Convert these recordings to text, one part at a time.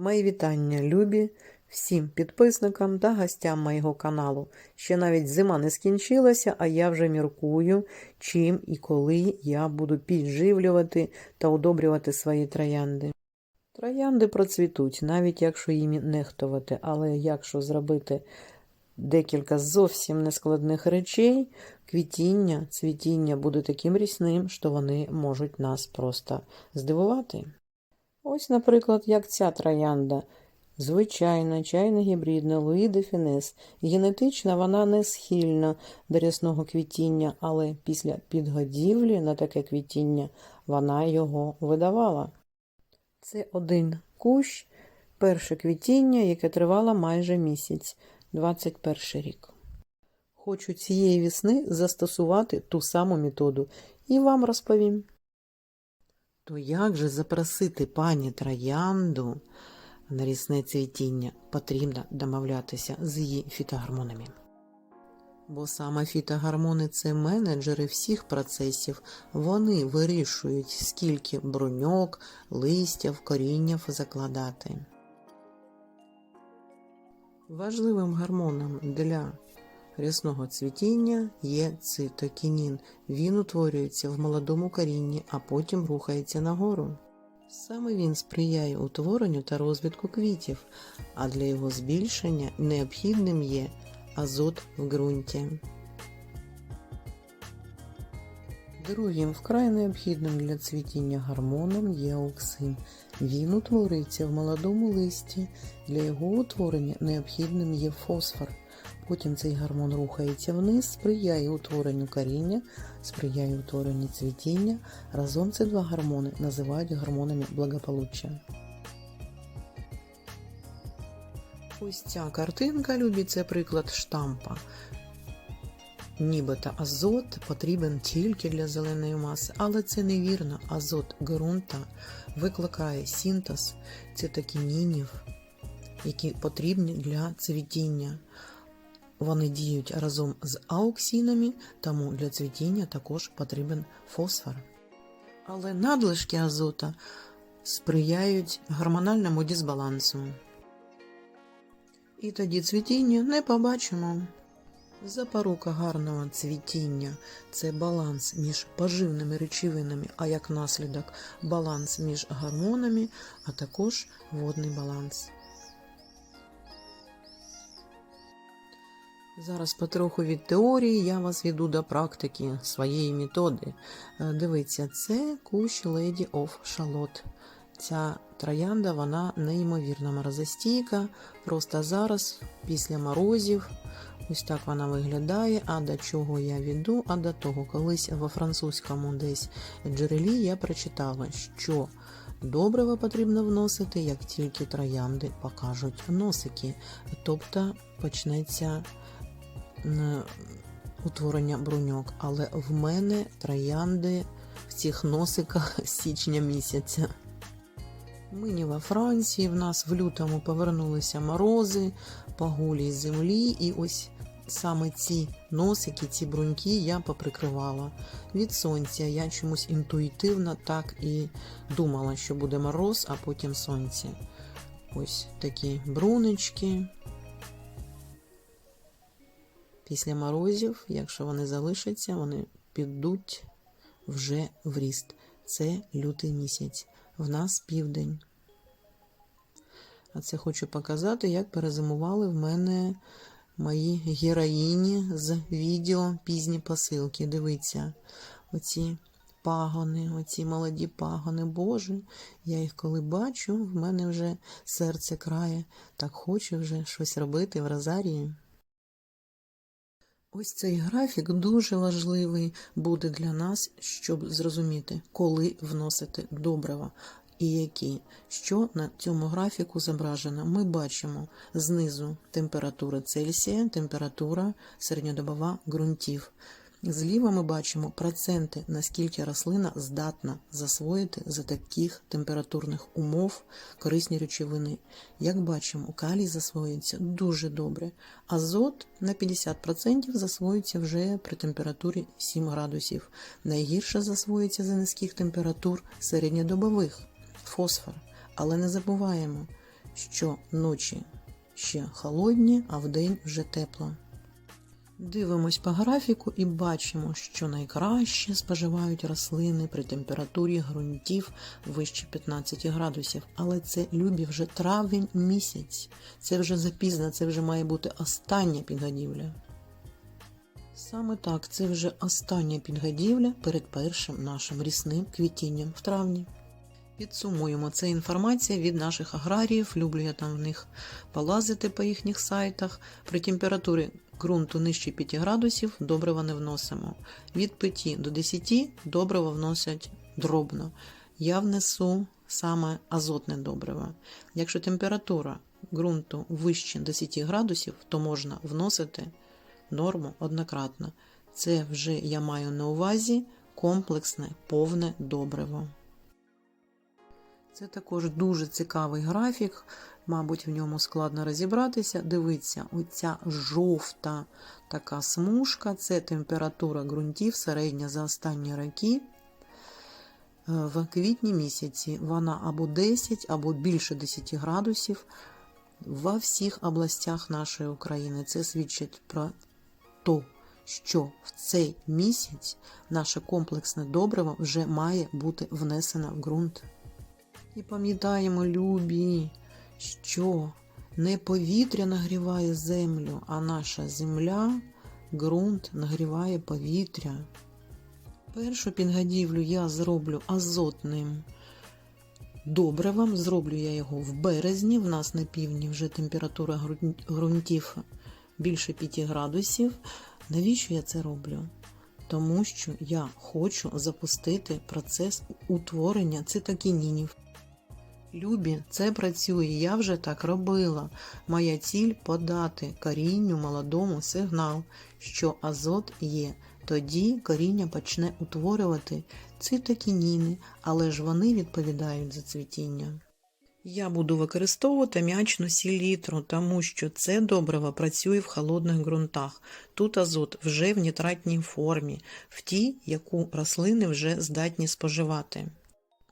Мої вітання, любі, всім підписникам та гостям моєго каналу. Ще навіть зима не скінчилася, а я вже міркую, чим і коли я буду підживлювати та удобрювати свої троянди. Троянди процвітуть, навіть якщо їм нехтувати, але якщо зробити декілька зовсім нескладних речей, квітіння, цвітіння буде таким рісним, що вони можуть нас просто здивувати. Ось, наприклад, як ця троянда. Звичайна, чайна гібридна Луї де Фінес. Генетично вона не схильна до рясного квітіння, але після підгодівлі на таке квітіння вона його видавала. Це один кущ, перше квітіння, яке тривало майже місяць, 21 рік. Хочу цієї весни застосувати ту саму методу і вам розповім. То як же запросити пані Троянду на рісне цвітіння? Потрібно домовлятися з її фітогормонами. Бо саме фітогормони це менеджери всіх процесів. Вони вирішують, скільки бруньок, листів, коріннів закладати. Важливим гормоном для рясного цвітіння є цитокінін. Він утворюється в молодому корінні, а потім рухається нагору. Саме він сприяє утворенню та розвитку квітів, а для його збільшення необхідним є азот в ґрунті. Другим вкрай необхідним для цвітіння гормоном є оксин. Він утворюється в молодому листі. Для його утворення необхідним є фосфор. Потім цей гормон рухається вниз, сприяє утворенню коріння, сприяє утворенню цвітіння. Разом ці два гормони називають гормонами благополуччя. Ось ця картинка, любі, це приклад штампа. Нібито азот потрібен тільки для зеленої маси, але це невірно. Азот ґрунта викликає синтез цитокінінів, які потрібні для цвітіння. Вони діють разом з ауксінами, тому для цвітіння також потрібен фосфор. Але надлишки азота сприяють гормональному дисбалансу. І тоді цвітіння не побачимо. Запорука гарного цвітіння це баланс між поживними речовинами, а як наслідок баланс між гормонами, а також водний баланс. Зараз потроху від теорії я вас веду до практики своєї методи. Е, Дивіться, це кущ Lady of Charlotte. Ця троянда вона неймовірно морозостійка. Просто зараз, після морозів, ось так вона виглядає. А до чого я веду? А до того, колись во французькому десь джерелі я прочитала, що добриво потрібно вносити, як тільки троянди покажуть носики. Тобто почнеться утворення бруньок. Але в мене троянди в цих носиках січня місяця. Ми не во Франції, в нас в лютому повернулися морози по голій землі, і ось саме ці носики, ці бруньки я поприкривала від сонця. Я чомусь інтуїтивно так і думала, що буде мороз, а потім сонце. Ось такі брунечки. Після морозів, якщо вони залишаться, вони підуть вже в ріст. Це лютий місяць. В нас південь. А це хочу показати, як перезимували в мене мої героїні з відео пізні посилки. Дивіться, оці пагони, оці молоді пагони. Боже, я їх коли бачу, в мене вже серце крає. Так хочу вже щось робити в розарії. Ось цей графік дуже важливий буде для нас, щоб зрозуміти, коли вносити добрива і які. Що на цьому графіку зображено? Ми бачимо знизу температура Цельсія, температура середньодобова ґрунтів. Зліва ми бачимо проценти, наскільки рослина здатна засвоїти за таких температурних умов корисні речовини. Як бачимо, калій засвоюється дуже добре. Азот на 50% засвоюється вже при температурі 7 градусів. Найгірше засвоюється за низьких температур середньодобових фосфор. Але не забуваємо, що ночі ще холодні, а вдень вже тепло. Дивимось по графіку і бачимо, що найкраще споживають рослини при температурі ґрунтів вище 15 градусів. Але це любі вже травень місяць. Це вже запізно, це вже має бути остання підгодівля. Саме так, це вже остання підгодівля перед першим нашим рісним квітінням в травні. Підсумуємо, це інформація від наших аграріїв. Люблю я там в них полазити по їхніх сайтах. При температурі ґрунту нижче 5 градусів добрива не вносимо. Від 5 до 10 добрива вносять дробно. Я внесу саме азотне добриво. Якщо температура ґрунту вище 10 градусів, то можна вносити норму однократно. Це вже я маю на увазі комплексне повне добриво. Це також дуже цікавий графік, мабуть, в ньому складно розібратися. Дивіться, оця жовта така смужка це температура ґрунтів середня за останні роки. Е, В квітні місяці вона або 10, або більше 10 градусів во всіх областях нашої України. Це свідчить про те, що в цей місяць наше комплексне добриво вже має бути внесено в ґрунт. І пам'ятаємо, любі, що не повітря нагріває землю, а наша земля, ґрунт нагріває повітря. Першу підгодівлю я зроблю азотним добривом. Зроблю я його в березні. В нас на півдні вже температура ґрунтів більше 5 градусів. Навіщо я це роблю? Тому що я хочу запустити процес утворення цитокінінів. Любі, це працює, я вже так робила. Моя ціль подати корінню молодому сигнал, що азот є. Тоді коріння почне утворювати цитокініни, але ж вони відповідають за цвітіння. Я буду використовувати м'ячну селітру, тому що це добриво працює в холодних ґрунтах. Тут азот вже в нітратній формі, в тій, яку рослини вже здатні споживати.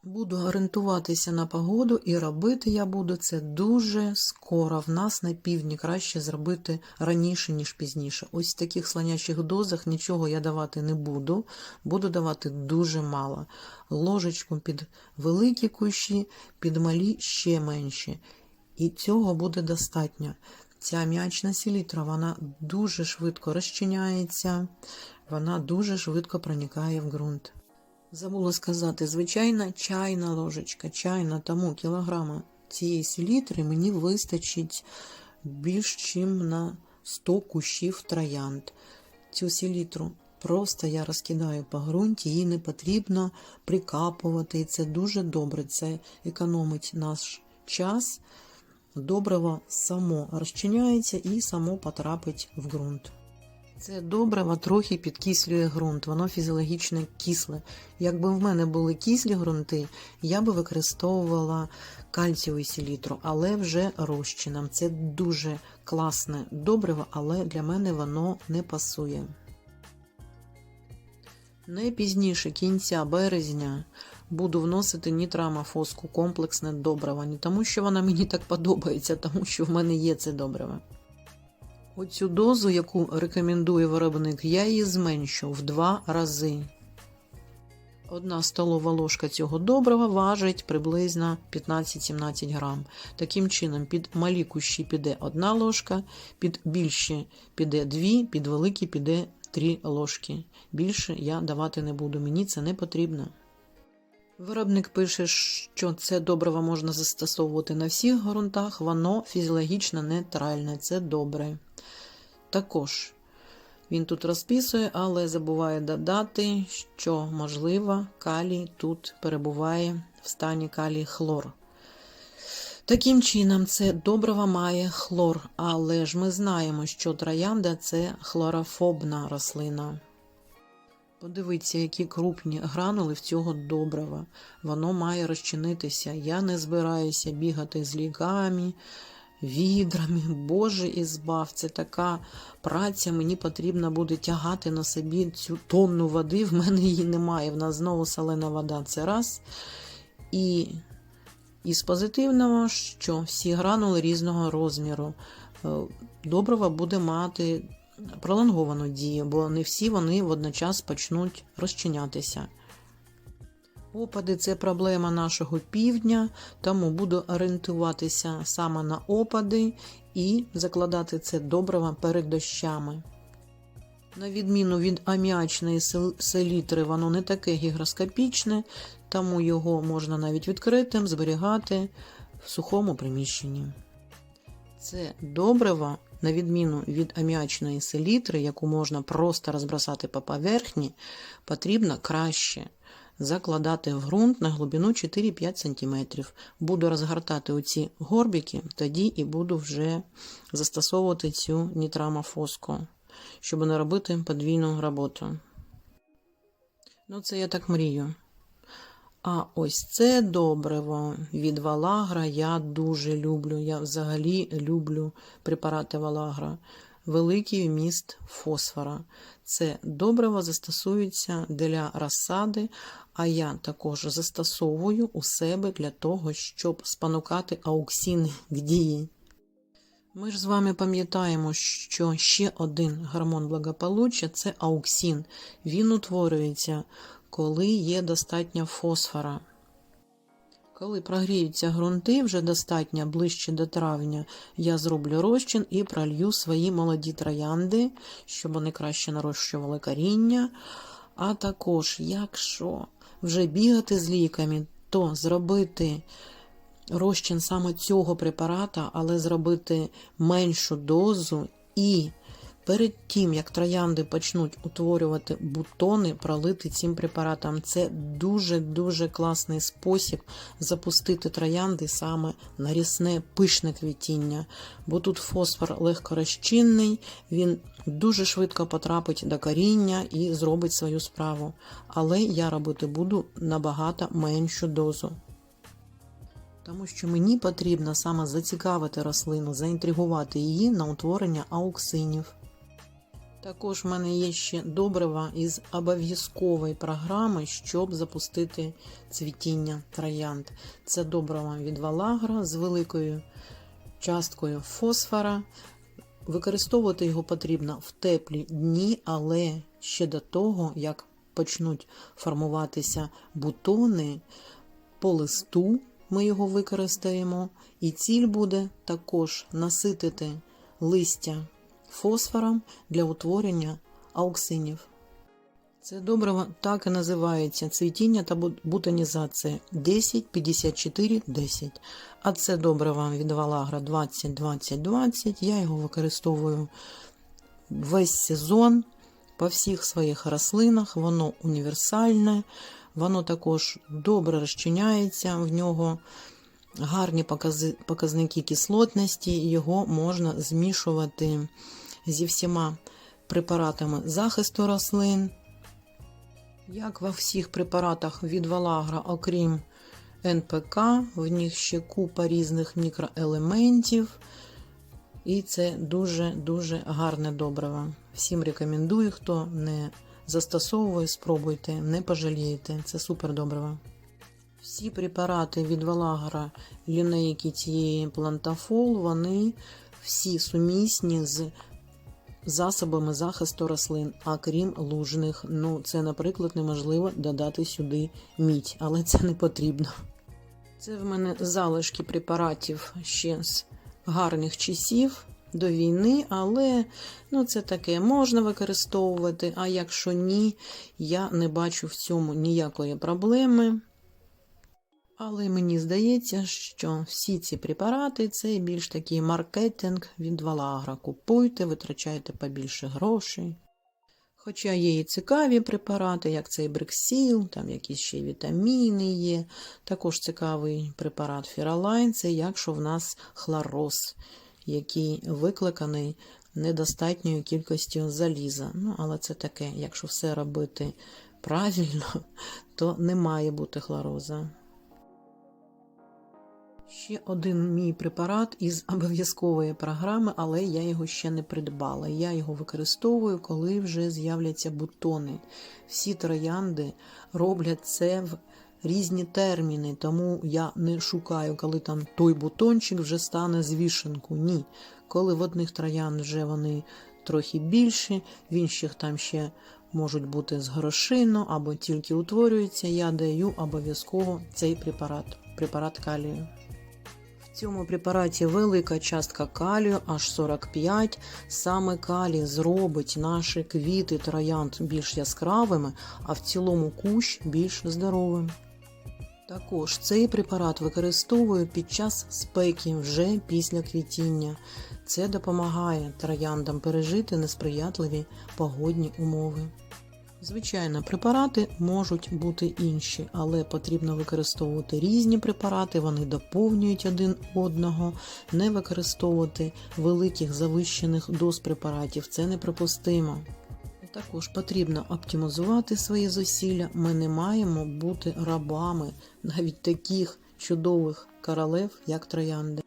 Буду орієнтуватися на погоду і робити я буду це дуже скоро. В нас на півдні краще зробити раніше, ніж пізніше. Ось в таких слонячих дозах нічого я давати не буду. Буду давати дуже мало. Ложечку під великі кущі, під малі ще менші. І цього буде достатньо. Ця м'ячна селітра, вона дуже швидко розчиняється, вона дуже швидко проникає в ґрунт. Забула сказати, звичайна чайна ложечка, чайна, тому кілограма цієї селітри мені вистачить більш ніж на 100 кущів троянд. Цю селітру просто я розкидаю по ґрунті, її не потрібно прикапувати. І це дуже добре. Це економить наш час. Добриво само розчиняється і само потрапить в ґрунт. Це добриво трохи підкислює ґрунт, воно фізіологічно кисле. Якби в мене були кислі ґрунти, я би використовувала кальцієву селітру, але вже розчином. Це дуже класне добриво, але для мене воно не пасує. Не пізніше кінця березня буду вносити нітрамофоску комплексне добриво. Не тому, що вона мені так подобається, а тому що в мене є це добриво. Оцю дозу, яку рекомендує виробник, я її зменшу в два рази. Одна столова ложка цього добрива важить приблизно 15-17 грам. Таким чином, під малі кущі піде одна ложка, під більші піде дві, під великі піде три ложки. Більше я давати не буду, мені це не потрібно. Виробник пише, що це добриво можна застосовувати на всіх ґрунтах, воно фізіологічно нейтральне, це добре. Також він тут розписує, але забуває додати, що, можливо, калій тут перебуває в стані калій хлор. Таким чином, це добриво має хлор, але ж ми знаємо, що троянда це хлорофобна рослина. Подивіться, які крупні гранули в цього добрива. Воно має розчинитися. Я не збираюся бігати з ліками, відрами. Боже і збав. Це така праця. Мені потрібно буде тягати на собі цю тонну води. В мене її немає. В нас знову солена вода. Це раз. І Із позитивного, що всі гранули різного розміру. Е, Добрива буде мати пролонговану дію, бо не всі вони водночас почнуть розчинятися. Опади це проблема нашого півдня, тому буду орієнтуватися саме на опади і закладати це добриво перед дощами. На відміну від аміачної селітри, воно не таке гігроскопічне, тому його можна навіть відкритим зберігати в сухому приміщенні. Це добриво, на відміну від аміачної селітри, яку можна просто розбросати по поверхні, потрібно краще закладати в ґрунт на глибину 4-5 см. Буду розгортати оці горбики, тоді і буду вже застосовувати цю нітрамофоску, щоб не робити подвійну роботу. Ну, це я так мрію. А ось це добриво від Валагра я дуже люблю. Я взагалі люблю препарати Валагра. Великий вміст фосфора. Це добриво застосується для розсади, а я також застосовую у себе для того, щоб спонукати ауксін к дії. Ми ж з вами пам'ятаємо, що ще один гормон благополуччя це ауксін. Він утворюється, коли є достатньо фосфора. Коли прогріються ґрунти, вже достатньо ближче до травня, я зроблю розчин і пролью свої молоді троянди, щоб вони краще нарощували коріння. А також, якщо вже бігати з ліками, то зробити розчин саме цього препарата, але зробити меншу дозу і перед тим, як троянди почнуть утворювати бутони, пролити цим препаратом. Це дуже-дуже класний спосіб запустити троянди саме на рісне пишне квітіння, бо тут фосфор легкорозчинний, він дуже швидко потрапить до коріння і зробить свою справу. Але я робити буду набагато меншу дозу. Тому що мені потрібно саме зацікавити рослину, заінтригувати її на утворення ауксинів. Також в мене є ще добрива із обов'язкової програми, щоб запустити цвітіння троянд. Це добрива від Валагра з великою часткою фосфора. Використовувати його потрібно в теплі дні, але ще до того, як почнуть формуватися бутони по листу, ми його використаємо. І ціль буде також наситити листя фосфором для утворення ауксинів. Це добриво так і називається цвітіння та бутонізація 10-54-10. А це добриво від Валагра 20-20-20. Я його використовую весь сезон по всіх своїх рослинах. Воно універсальне, воно також добре розчиняється в нього. Гарні показники кислотності, його можна змішувати зі всіма препаратами захисту рослин. Як во всіх препаратах від Валагра, окрім НПК, в них ще купа різних мікроелементів. І це дуже-дуже гарне добриво. Всім рекомендую, хто не застосовує, спробуйте, не пожалієте. Це супер добриво. Всі препарати від Валагра лінейки цієї плантафол, вони всі сумісні з засобами захисту рослин, а крім лужних. Ну, це, наприклад, неможливо додати сюди мідь, але це не потрібно. Це в мене залишки препаратів ще з гарних часів до війни, але ну, це таке можна використовувати, а якщо ні, я не бачу в цьому ніякої проблеми. Але мені здається, що всі ці препарати це більш такий маркетинг від Валагра. Купуйте, витрачайте побільше грошей. Хоча є і цікаві препарати, як цей брексіл, там якісь ще вітаміни є. Також цікавий препарат Фіралайн, це якщо в нас хлороз, який викликаний недостатньою кількістю заліза. Ну, але це таке, якщо все робити правильно, то не має бути хлороза. Ще один мій препарат із обов'язкової програми, але я його ще не придбала. Я його використовую, коли вже з'являться бутони. Всі троянди роблять це в різні терміни, тому я не шукаю, коли там той бутончик вже стане з вішенку. Ні. Коли в одних троян вже вони трохи більші, в інших там ще можуть бути з горошину або тільки утворюються, я даю обов'язково цей препарат, препарат калію. В цьому препараті велика частка калію, аж 45. Саме калій зробить наші квіти троянд більш яскравими, а в цілому кущ більш здоровим. Також цей препарат використовую під час спеки вже після квітіння. Це допомагає трояндам пережити несприятливі погодні умови. Звичайно, препарати можуть бути інші, але потрібно використовувати різні препарати, вони доповнюють один одного, не використовувати великих завищених доз препаратів. Це неприпустимо. Також потрібно оптимізувати свої зусилля. Ми не маємо бути рабами навіть таких чудових королев, як троянди.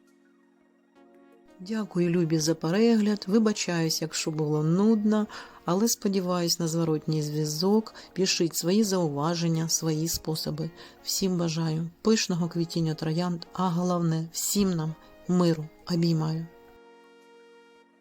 Дякую, любі, за перегляд. Вибачаюсь, якщо було нудно, але сподіваюсь на зворотній зв'язок. Пишіть свої зауваження, свої способи. Всім бажаю пишного квітіння троянд, а головне всім нам миру обіймаю.